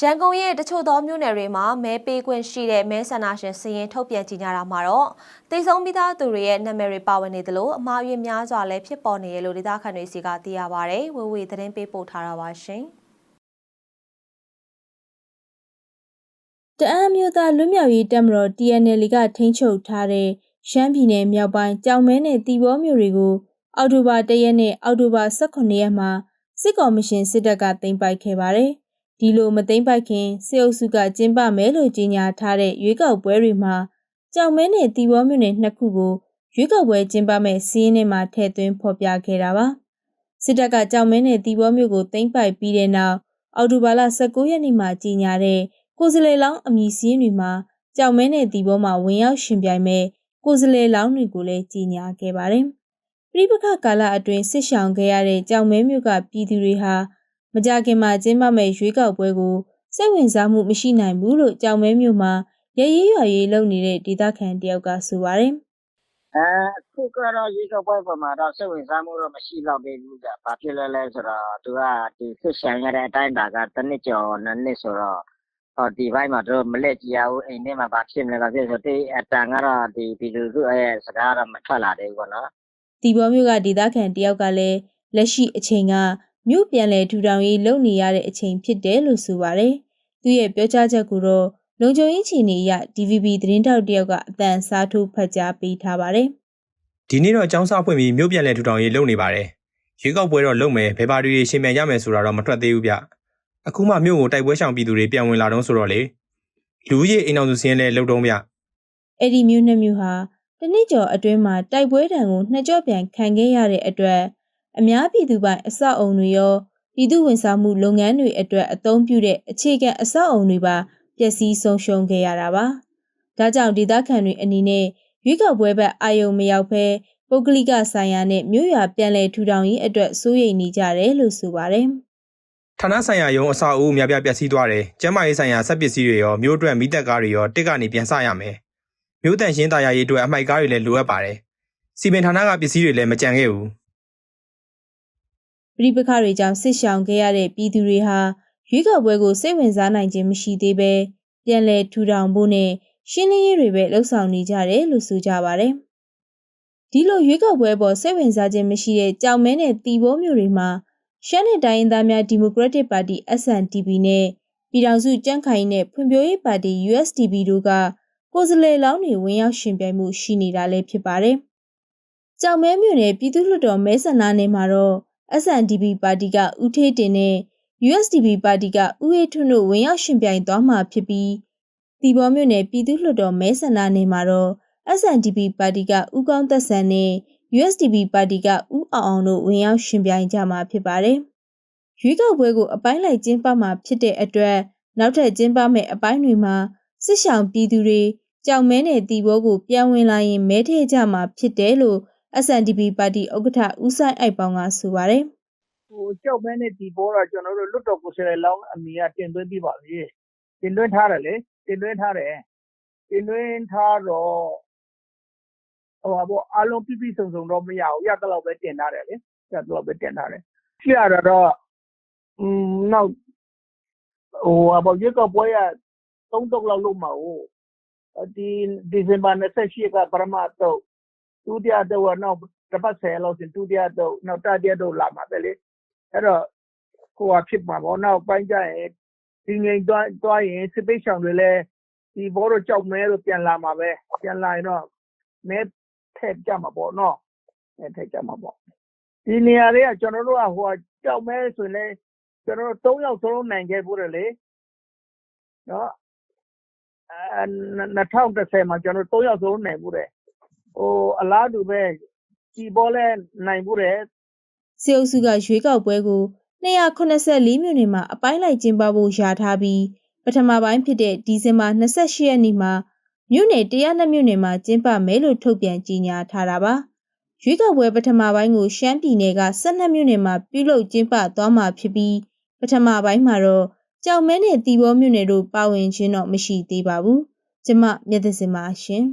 ရန်ကုန်ရဲ့တချို့သောမြို့နယ်တွေမှာမဲပေးခွင့်ရှိတဲ့မဲဆန္ဒရှင်စည်ရင်ထုတ်ပြန်ကြေညာတာမှာတော့တိတ်ဆုံးပြီးသားသူတွေရဲ့နာမည်တွေပါဝင်နေသလိုအမှားအယွင်းများစွာလည်းဖြစ်ပေါ်နေရလို့ဒေသခံတွေစီကသိရပါဗျ။ဝေဝေသတင်းပေးပို့ထားတာပါရှင်။တအမ်းမြို့သားလွတ်မြောက်ရေးတပ်မတော် TNL ကထိန်းချုပ်ထားတဲ့ရှမ်းပြည်နယ်မြောက်ပိုင်းကြောင်မဲနဲ့တီဘောမြို့တွေကိုအောက်တိုဘာ၁ရက်နဲ့အောက်တိုဘာ18ရက်မှာစစ်ကော်မရှင်စစ်တပ်ကသိမ်းပိုက်ခဲ့ပါတယ်။ ဒီလိုမသိမ်းပိုက်ခင်စစ်အုပ်စုကကျင်းပမယ်လို့ကြေညာထားတဲ့ရွေးကောက်ပွဲတွေမှာကြောင်မဲနဲ့တီဘောမြို့နယ်နှစ်ခုကိုရွေးကောက်ပွဲကျင်းပမဲ့စီးရင်ထဲမှာထည့်သွင်းဖော်ပြခဲ့တာပါ။စစ်တပ်ကကြောင်မဲနဲ့တီဘောမြို့ကိုသိမ်းပိုက်ပြီးတဲ့နောက်အော်တိုဘာလ19ရက်နေ့မှာကြေညာတဲ့ကိုစလေလောင်းအမည်စည်းတွေမှာကြောင်မဲနဲ့တီဘောမှာဝင်ရောက်ရှင်ပြိုင်မဲ့ကိုစလေလောင်းတွေကိုလည်းကြေညာခဲ့ပါတယ်။ပြိပခကာလအတွင်းစစ်ဆောင်ခဲ့ရတဲ့ကြောင်မဲမြို့ကပြည်သူတွေဟာ မကြခင်မှာကျင်းပမဲ့ရွေးကောက်ပွဲကိုစိတ်ဝင်စားမှုမရှိနိုင်ဘူးလို့ကြောင်မဲမြို့မှာရရေးရွာရေးလုပ်နေတဲ့ဒေသခံတယောက်ကဆိုပါတယ်။အဲအခုကတော့ရေကောက်ပွဲပေါ်မှာတော့စိတ်ဝင်စားမှုတော့မရှိတော့သေးဘူးကြ။ဘာဖြစ်လဲလဲဆိုတော့သူကဒီစစ်ဆိုင်ရတဲ့အတိုင်းတာကတစ်နှစ်ကျော်နှစ်နှစ်ဆိုတော့ဟောဒီဘက်မှာတို့မလက်ကြည့်ရဘူးအိမ်ထဲမှာဘာဖြစ်နေလဲဖြစ်ဆိုတော့အတန်ကတော့ဒီဒီလူစုရဲ့စကားတော့မထွက်လာသေးဘူးပေါ့နော်။ဒီဘောမျိုးကဒေသခံတယောက်ကလည်းလက်ရှိအချိန်က မြို့ပြန်လည်ထူထောင်ရေးလုပ်နေရတဲ့အချိန်ဖြစ်တယ်လို့ဆိုပါတယ်။သူရဲ့ပြောကြားချက်ကိုတော့လုံခြုံရေးချီနေအရ DVB သတင်းတောက်တယောက်ကအတန်စားထိုးဖတ်ကြားပေးထားပါတယ်။ဒီနေ့တော့အကြောင်းစားဖွင့်ပြီးမြို့ပြန်လည်ထူထောင်ရေးလုပ်နေပါတယ်။ရွေးကောက်ပွဲတော့လုပ်မယ်ဘယ်ပါတီတွေရှင်ပြန်ရမယ်ဆိုတာတော့မထွက်သေးဘူးဗျ။အခုမှမြို့ကိုတိုက်ပွဲရှောင်ပြည်သူတွေပြန်ဝင်လာတော့ဆိုတော့လေလူကြီးအိမ်အောင်စုစင်းလဲလှုပ်တုံးဗျ။အဲ့ဒီမြို့နှစ်မြို့ဟာတနစ်ကျော်အတွင်းမှာတိုက်ပွဲတံကိုနှစ်ကြော့ပြန်ခံခဲ့ရတဲ့အတွက် အများပြည်သူပိုင်အဆောက်အုံတွေရောပြည်သူဝန်ဆောင်မှုလုပ်ငန်းတွေအတွက်အသုံးပြုတဲ့အခြေခံအဆောက်အုံတွေပါပျက်စီးဆုံးရှုံးခဲ့ရတာပါ။ဒါကြောင့်ဒေသခံတွေအနေနဲ့ရွေးကောက်ပွဲဘက်အာယုံမရောက်ဘဲပုဂ္ဂလိကဆိုင်ရာနဲ့မြို့ရွာပြန်လည်ထူထောင်ရေးအတွက်စိုးရိမ်နေကြတယ်လို့ဆိုပါတယ်။ဌာနဆိုင်ရာရုံးအဆောက်အဦများပြားပျက်စီးသွားတယ်။ကျန်းမာရေးဆိုင်ရာစက်ပစ္စည်းတွေရောမြို့အတွက်မိသက်ကားတွေရောတစ်ကနေပြန်ဆရမယ်။မြို့တန်ရှင်းတာယာရေးအတွက်အမိုက်ကားတွေလည်းလိုအပ်ပါတယ်။စီမံဌာနကပစ္စည်းတွေလည်းမကြံခဲ့ဘူး။ ပြိပခတွေကြောင့်ဆစ်ရှောင်ခဲ့ရတဲ့ပြည်သူတွေဟာရွေးကောက်ပွဲကိုစိတ်ဝင်စားနိုင်ခြင်းမရှိသေးဘဲပြန်လည်ထူထောင်ဖို့နဲ့ရှင်းလင်းရေးတွေပဲလှုပ်ဆောင်နေကြတယ်လို့ဆိုကြပါတယ်။ဒီလိုရွေးကောက်ပွဲပေါ်စိတ်ဝင်စားခြင်းမရှိတဲ့ကြောင်မဲနဲ့တီဘိုးမျိုးတွေမှာရှမ်းနယ်တိုင်းရင်းသားများဒီမိုကရက်တစ်ပါတီ SNDP နဲ့ပြည်ထောင်စုကြံ့ခိုင်နဲ့ဖွံ့ဖြိုးရေးပါတီ USDP တို့ကကိုယ်စားလှယ်လောင်းတွေဝင်ရောက်ရှင်ပြိုင်မှုရှိနေတာလည်းဖြစ်ပါတယ်။ကြောင်မဲမြို့နယ်ပြည်သူ့လွှတ်တော်မဲဆန္ဒနယ်မှာတော့ SNDP ပါတီကဦးထေးတင်နဲ့ USDP ပါတီကဦးအေးထွန်းတို့ဝင်ရောက်ရှင်ပြိုင်သွားမှာဖြစ်ပြီးတီဘောမြို့နယ်ပြည်သူ့လွှတ်တော်မဲဆန္ဒနယ်မှာတော့ SNDP ပါတီကဦးကောင်းသက်ဆန်နဲ့ USDP ပါတီကဦးအောင်အောင်တို့ဝင်ရောက်ရှင်ပြိုင်ကြမှာဖြစ်ပါတယ်။ရွေးကောက်ပွဲကိုအပိုင်းလိုက်ကျင်းပမှာဖြစ်တဲ့အတွက်နောက်ထပ်ကျင်းပမယ့်အပိုင်းတွေမှာစစ်ဆောင်ပြည်သူတွေကြောင်မဲနဲ့တီဘောကိုပြန်ဝင်လာရင်မဲထည့်ကြမှာဖြစ်တယ်လို့ SNDP ပါတီဥက္ကဋ္ဌဦးဆိုင်အိုက်ပေါင်းကဆိုပါတယ်။ဟိုကြောက်မဲနဲ့ဒီဘောတော့ကျွန်တော်တို့လွတ်တော်ကိုယ်စားလှယ်လောင်းအမည်ကတင်သွင်းပြီးပါပြီ။တင်သွင်းထားတယ်လေတင်သွင်းထားတယ်။တင်သွင်းထားတော့ဟိုပါပေါ့အလုံးပြပြစုံစုံတော့မရဘူး။ရတော့ပဲတင်ထားတယ်လေ။ရတော့ပဲတင်ထားတယ်။ရှိရတော့อืมနောက်ဟိုပါပေါ့ရွေးကောက်ပွဲရ၃တုပ်လောက်လုပ်မှာဟိုဒီဒီဇင်ဘာ28ကပရမတ်တုပ် ဒုတိယတုပ်ကနောက်တစ်ပတ်ဆယ်လောက်ဆိုဒုတိယတုပ်နောက်တတိယတုပ်လာမှာပဲလေအဲ့တော့ဟိုဟာဖြစ်မှာပေါ့နောက်ပိုင်းကျရင်ဒီငိမ်သွားသွားရင်စစ်ပိတ်ဆောင်တွေလည်းဒီဘောတော့ကြောက်မဲလို့ပြန်လာမှာပဲပြန်လာရင်တော့မဲထည့်ကြမှာပေါ့နော်မဲထည့်ကြမှာပေါ့ဒီနေရာတွေကကျွန်တော်တို့ကဟိုကြောက်မဲဆိုရင်လည်းကျွန်တော်တို့၃ယောက်စလုံးနိုင်ခဲ့ဘူးလေနော်အဲ2010မှာကျွန်တော်၃ယောက်စလုံးနိုင်ဘူးတယ်ဟို အလားတူပဲဒီဘောလဲနိုင်ဘူးတယ်စေအုပ်စုကရွေးကောက်ပွဲကို284မြို့နယ်မှာအပိုင်းလိုက်ကျင်းပဖို့ယာထားပြီးပထမပိုင်းဖြစ်တဲ့ဒီဇင်ဘာ28ရက်နေ့မှာမြို့နယ်102မြို့နယ်မှာကျင်းပမယ်လို့ထုတ်ပြန်ကြေညာထားတာပါရွေးကောက်ပွဲပထမပိုင်းကိုရှမ်းပြည်နယ်က12မြို့နယ်မှာပြုလုပ်ကျင်းပသွားမှာဖြစ်ပြီးပထမပိုင်းမှာတော့ကြောင်မဲနဲ့တီဘောမြို့နယ်တို့ပါဝင်ခြင်းတော့မရှိသေးပါဘူးကျမမြတ်သစင်ပါရှင်